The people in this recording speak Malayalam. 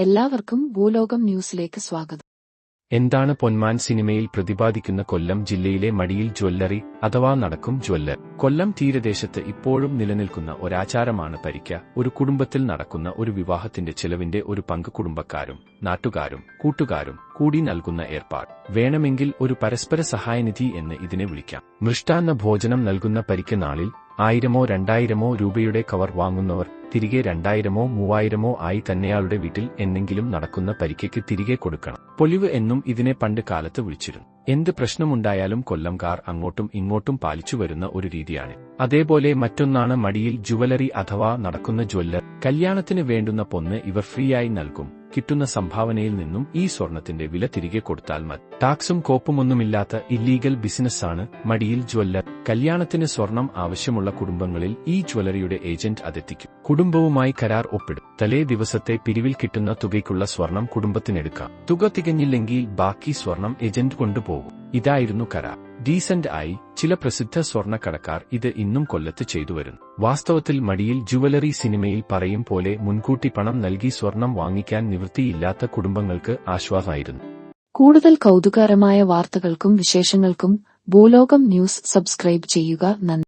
എല്ലാവർക്കും ഭൂലോകം ന്യൂസിലേക്ക് സ്വാഗതം. എന്താണ് പൊന്മാൻ സിനിമയിൽ പ്രതിപാദിക്കുന്ന കൊല്ലം ജില്ലയിലെ മടിയിൽ ജ്വല്ലറി അഥവാ നടക്കും ജ്വല്ലർ? കൊല്ലം തീരദേശത്ത് ഇപ്പോഴും നിലനിൽക്കുന്ന ഒരാചാരമാണ് പരിക്ക. ഒരു കുടുംബത്തിൽ നടക്കുന്ന ഒരു വിവാഹത്തിന്റെ ചെലവിന്റെ ഒരു പങ്ക് കുടുംബക്കാരും നാട്ടുകാരും കൂട്ടുകാരും കൂടി നൽകുന്ന ഏർപ്പാട്. വേണമെങ്കിൽ ഒരു പരസ്പര സഹായനിധി എന്ന് ഇതിനെ വിളിക്കാം. മൃഷ്ടാന്ന ഭോജനം നൽകുന്ന പരിക്ക നാളിൽ ആയിരമോ രണ്ടായിരമോ രൂപയുടെ കവർ വാങ്ങുന്നവർ തിരികെ രണ്ടായിരമോ മൂവായിരമോ ആയി തന്നെയാളുടെ വീട്ടിൽ എന്നെങ്കിലും നടക്കുന്ന പരിക്കയ്ക്ക് തിരികെ കൊടുക്കണം. പൊലിവ് എന്നും ഇതിനെ പണ്ട് കാലത്ത് വിളിച്ചിരുന്നു. എന്ത് പ്രശ്നമുണ്ടായാലും കൊല്ലംകാർ അങ്ങോട്ടും ഇങ്ങോട്ടും പാലിച്ചു വരുന്ന ഒരു രീതിയാണ്. അതേപോലെ മറ്റൊന്നാണ് മടിയിൽ ജുവലറി അഥവാ നടക്കുന്ന ജ്വല്ലർ. കല്യാണത്തിന് വേണ്ടുന്ന പൊന്ന് ഇവർ ഫ്രീയായി നൽകും. കിട്ടുന്ന സംഭാവനയിൽ നിന്നും ഈ സ്വർണത്തിന്റെ വില തിരികെ കൊടുത്താൽ മതി. ടാക്സും കോപ്പുമൊന്നുമില്ലാത്ത ഇല്ലീഗൽ ബിസിനസ്സാണ് മടിയിൽ ജ്വല്ലർ. കല്യാണത്തിന് സ്വർണം ആവശ്യമുള്ള കുടുംബങ്ങളിൽ ഈ ജ്വല്ലറിയുടെ ഏജന്റ് അതെത്തിക്കും. കുടുംബവുമായി കരാർ ഒപ്പിടും. തലേ ദിവസത്തെ പിരിവിൽ കിട്ടുന്ന തുകയ്ക്കുള്ള സ്വർണം കുടുംബത്തിനെടുക്കാം. തുക തികഞ്ഞില്ലെങ്കിൽ ബാക്കി സ്വർണം ഏജന്റ് കൊണ്ടുപോകും. ഇതായിരുന്നു കരാർ. ഡീസന്റ് ആയി ചില പ്രസിദ്ധ സ്വർണക്കടക്കാർ ഇത് ഇന്നും കൊല്ലത്ത് ചെയ്തു വരുന്നു. വാസ്തവത്തിൽ മടിയിൽ ജുവലറി സിനിമയിൽ പറയും പോലെ മുൻകൂട്ടി പണം നൽകി സ്വർണം വാങ്ങിക്കാൻ നിവൃത്തിയില്ലാത്ത കുടുംബങ്ങൾക്ക് ആശ്വാസമായിരുന്നു. കൂടുതൽ കൗതുകകരമായ വാർത്തകൾക്കും വിശേഷങ്ങൾക്കും ഭൂലോകം ന്യൂസ് സബ്സ്ക്രൈബ് ചെയ്യുക നന്ദി.